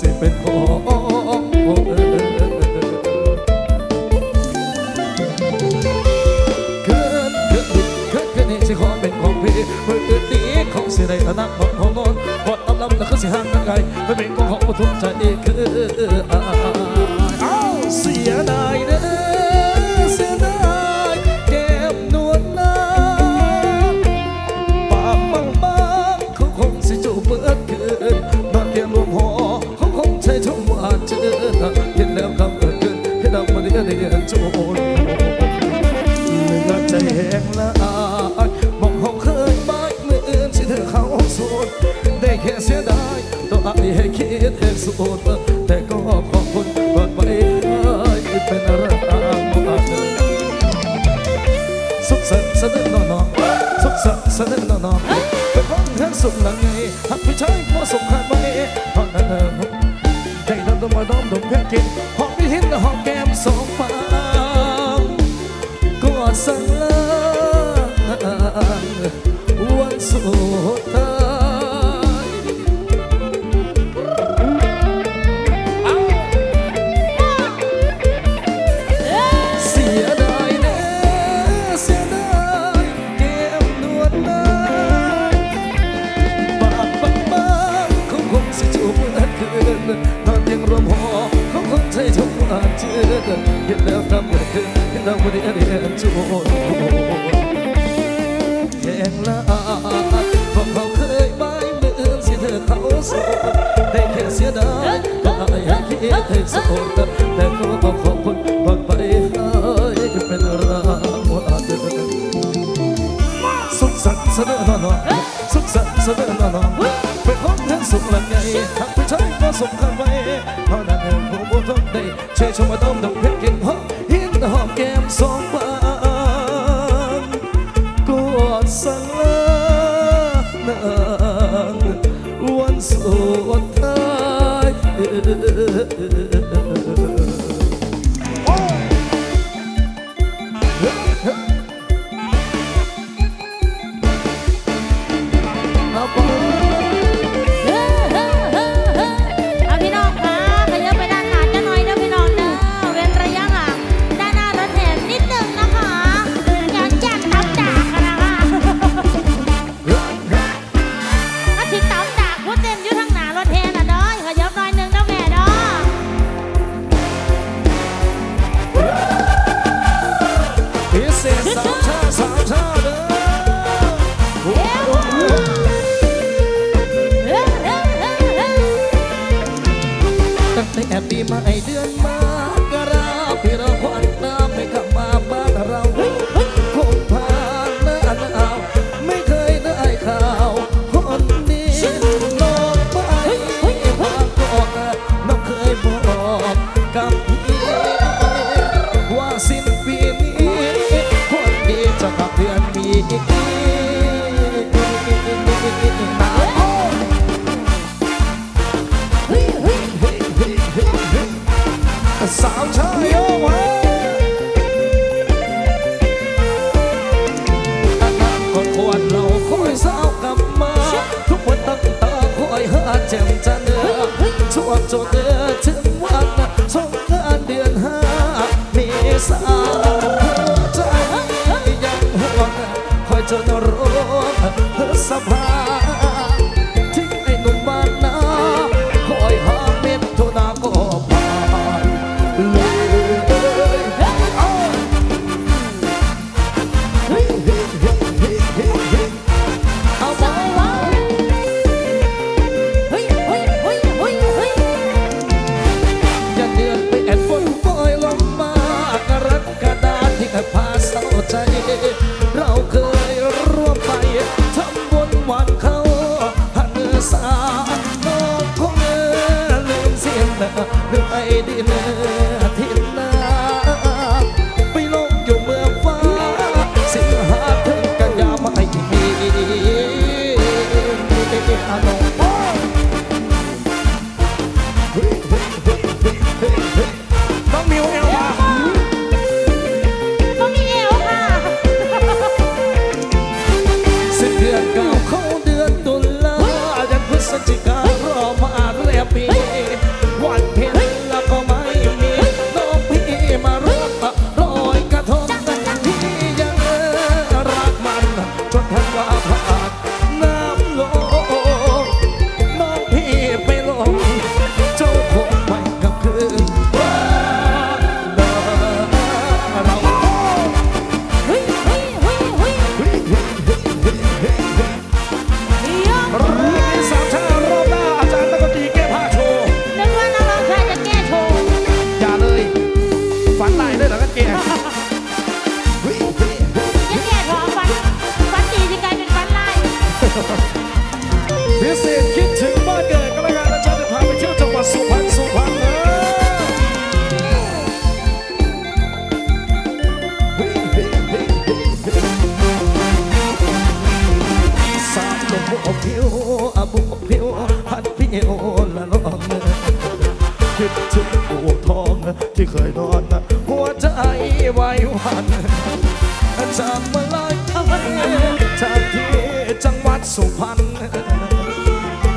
สิเป็นของผมเกิดเกิดดิเกิดเกิดนี่สิขอเป็นของพี่เมื่อดีของสิได้ตนักของของนนพอดลำลำแล้วก็สิหางกันไกลไม่เป็นของของปทุมใจอีกคือ จนเมื่อใจแห้งละอายมอกเองเคยบ้านเมื่ออื่ที่เธอเขาสุดได้แค่เสียดายต่องอายให้คิดให้สุดแต่ก็ขอบคุณเปิดไปเป็นรักอาเธอสุขสันต์สนิทนอนนอนสุขสันต์สนิทนอนนอนเป็นห้องแห่งสุขหลังไงหักผู้ชายพอสุขขาดไมตอนนั้นเธอใจดำดำมาดำดเพื่อกิน ให้สมองแต่ก็บอกขอคนบอกไปให้เป็นรามวาดสุขสันต์เสนอหนอสุขสันต์เสนอหนอไป็นขอทั้งสุขและไงหากผู้ชาก็สมคัญไว้เพราะนั่นเองผมบ่ต้องได้ช่วยชมมาต้มดอกเพชรเก่งหอมหินหอมแก้มสองบานกอดสลานางวันสุด uh, uh. safari. ด้ไยดีเลย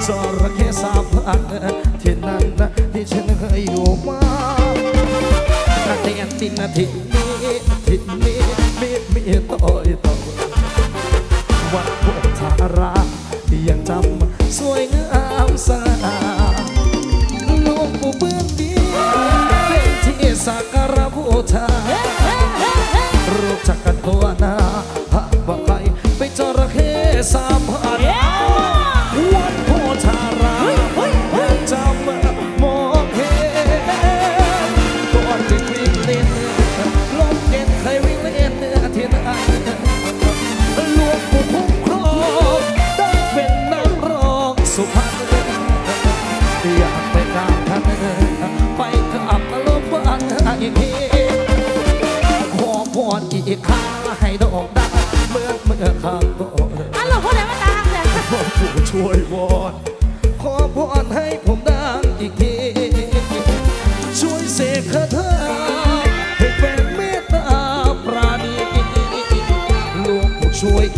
จระเข้สามพันที่นั่นที่ฉันเคยอยู่มาแต่ที่นั้นที่นี้ที่นี้มีมีต่อยต่อ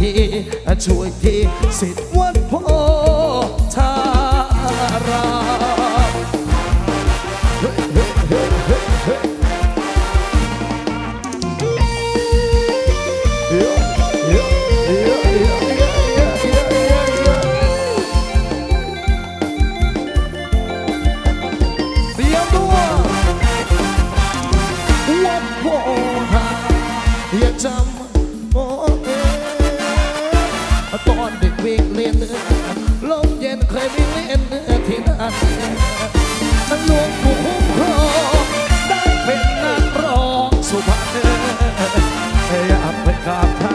a toy day, said, what? เล่นลมเย็นเคยวิ่งเล่นที่นั่นนั้นหลวงผู้คุ้มครองได้เป็นนักร้องสุพรพณอยากไปกราบท่า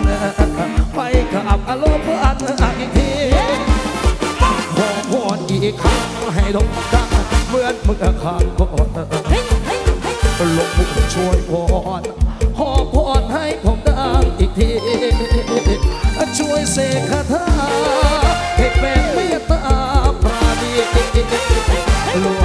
นไปกราบอารมณ์อันอีกทีขอพรอีกครั้งให้ดงดังเหมือนเมื่อครั้งก่อนหลวงผู้ช่วยพอนขอพรให้ผมดังอีกที เสกคาถาให้แปลงเมตตาปราณีหลวง